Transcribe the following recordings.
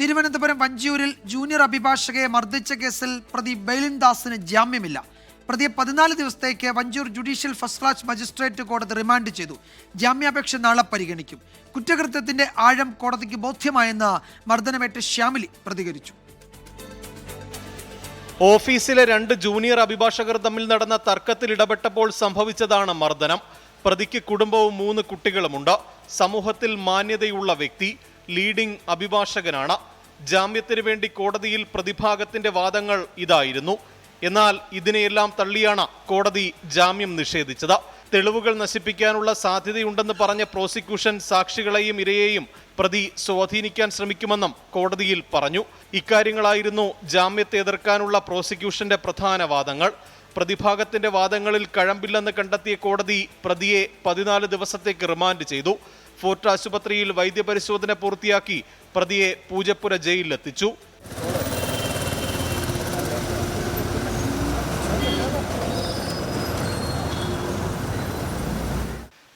Thiruvananthapuram വഞ്ചിയൂരിൽ junior അഭിഭാഷകയെ മർദ്ദിച്ച കേസിൽ പ്രതി ബൈലിൻദാസിന് ജാമ്യമില്ല. പ്രതിയെ പതിനാല് ദിവസത്തേക്ക് Vanchoor judicial first class magistrate കോടതി റിമാൻഡ് ചെയ്തു. ജാമ്യാപേക്ഷ നാളെ പരിഗണിക്കും. കുറ്റകൃത്യത്തിന്റെ ആഴം കോടതിക്ക് ബോധ്യമായെന്ന് മർദ്ദനമേറ്റ് ശ്യാമിലി പ്രതികരിച്ചു. ഓഫീസിലെ രണ്ട് ജൂനിയർ അഭിഭാഷകർ തമ്മിൽ നടന്ന തർക്കത്തിൽ ഇടപെട്ടപ്പോൾ സംഭവിച്ചതാണ് മർദ്ദനം. പ്രതിക്ക് കുടുംബവും മൂന്ന് കുട്ടികളുമുണ്ട്. സമൂഹത്തിൽ മാന്യതയുള്ള വ്യക്തി ലീഡിംഗ് അഭിഭാഷകനാണ്. ജാമ്യത്തിന് വേണ്ടി കോടതിയിൽ പ്രതിഭാഗത്തിന്റെ വാദങ്ങൾ ഇതായിരുന്നു. എന്നാൽ ഇതിനെയെല്ലാം തള്ളിയാണ് കോടതി ജാമ്യം നിഷേധിച്ചത്. തെളിവുകൾ നശിപ്പിക്കാനുള്ള സാധ്യതയുണ്ടെന്ന് പറഞ്ഞ പ്രോസിക്യൂഷൻ സാക്ഷികളെയും ഇരയെയും പ്രതി സ്വാധീനിക്കാൻ ശ്രമിക്കുമെന്നും കോടതിയിൽ പറഞ്ഞു. ഇക്കാര്യങ്ങളായിരുന്നു ജാമ്യത്തെ എതിർക്കാനുള്ള പ്രോസിക്യൂഷന്റെ പ്രധാന വാദങ്ങൾ. പ്രതിഭാഗത്തിന്റെ വാദങ്ങളിൽ കഴമ്പില്ലെന്ന് കണ്ടെത്തിയ കോടതി പ്രതിയെ പതിനാല് ദിവസത്തേക്ക് റിമാൻഡ് ചെയ്തു. ഫോർട്ട് ആശുപത്രിയിൽ വൈദ്യപരിശോധന പൂർത്തിയാക്കി പ്രതിയെ പൂജപ്പുര ജയിലിലെത്തിച്ചു.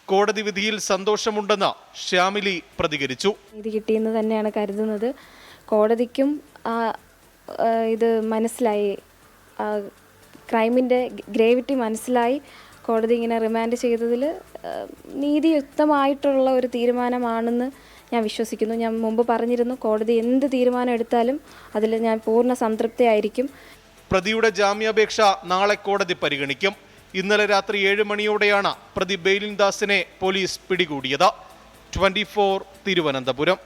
കോടതി വിധിയിൽ സന്തോഷമുണ്ടെന്ന് ശ്യാമിലി പ്രതികരിച്ചു. നീതി കിട്ടിയെന്ന് തന്നെയാണ് കരുതുന്നത്. കോടതിക്കും ഇത് മനസ്സിലായി. ക്രൈമിന്റെ ഗ്രേവിറ്റി മനസ്സിലായി. കോടതി ഇങ്ങനെ റിമാൻഡ് ചെയ്തതിൽ നീതിയുക്തമായിട്ടുള്ള ഒരു തീരുമാനമാണെന്ന് ഞാൻ വിശ്വസിക്കുന്നു. ഞാൻ മുമ്പ് പറഞ്ഞിരുന്നു കോടതി എന്ത് തീരുമാനം എടുത്താലും അതിൽ ഞാൻ പൂർണ സംതൃപ്തിയായിരിക്കും. പ്രതിയുടെ ജാമ്യാപേക്ഷ നാളെ കോടതി പരിഗണിക്കും. ഇന്നലെ രാത്രി ഏഴ് മണിയോടെയാണ് പ്രതി ബെയിലിൻ ദാസിനെ പോലീസ് പിടികൂടിയത്. ട്വന്റി തിരുവനന്തപുരം.